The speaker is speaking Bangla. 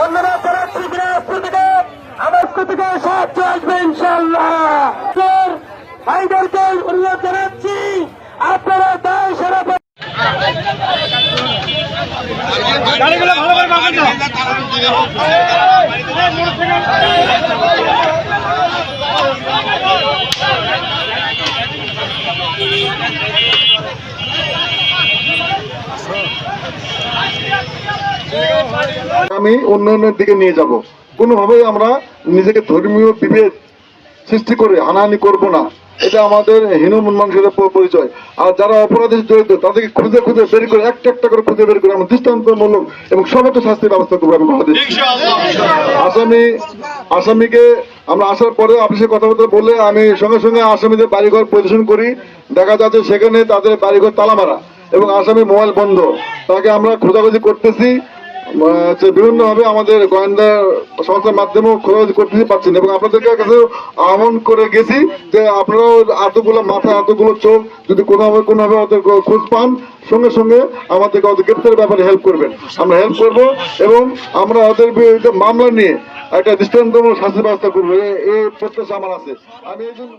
ধন্যবাদ জানাচ্ছি দিনাজপুর থেকে আমার পক্ষ থেকে সাহায্য আসবে ইনশাল্লাহ অনুরোধ জানাচ্ছি, আপনারা দায় সারা আমি উন্নয়নের দিকে নিয়ে যাব। কোনোভাবেই আমরা নিজেকে ধর্মীয় বিভেদ সৃষ্টি করে হানাহানি করব না। এটা আমাদের হীন মানুষের পরিচয়। আর যারা অপরাধী জড়িত তাদেরকে খুঁজে খুঁজে বের করে একটা একটা করে খুঁজে বের করে আমরা দৃষ্টান্তমূলক এবং সর্বোচ্চ শাস্তির ব্যবস্থা করব আমি বাংলাদেশ। আসামি আসামিকে আমরা আসার পরে অফিসে কথাবার্তা বলে আমি সঙ্গে সঙ্গে আসামিদের বাড়িঘর পরিদর্শন করি। দেখা যাচ্ছে সেখানে তাদের বাড়িঘর তালা মারা এবং আসামি মোবাইল বন্ধ। তাকে আমরা খোঁজাখুঁজি করতেছি। বিভিন্ন ভাবে আমাদের গোয়েন্দা সংস্থার মাধ্যমেও খোঁজাখুঁজি করতেছি পাচ্ছেন এবং আপনাদের কাছে আহ্বান করে গেছি যে আপনারাও এতগুলো মাথা, এতগুলো চোখ যদি কোনোভাবে কোনোভাবে ওদের খোঁজ পান, সঙ্গে সঙ্গে আমাদেরকে ওদের গ্রেপ্তারের ব্যাপারে হেল্প করবেন। আমরা হেল্প করব এবং আমরা ওদের বিরুদ্ধে মামলা নিয়ে একটা দৃষ্টান্তমূলক শাস্তি ব্যবস্থা করব। এই প্রত্যাশা আমার আছে। আমি এই জন্য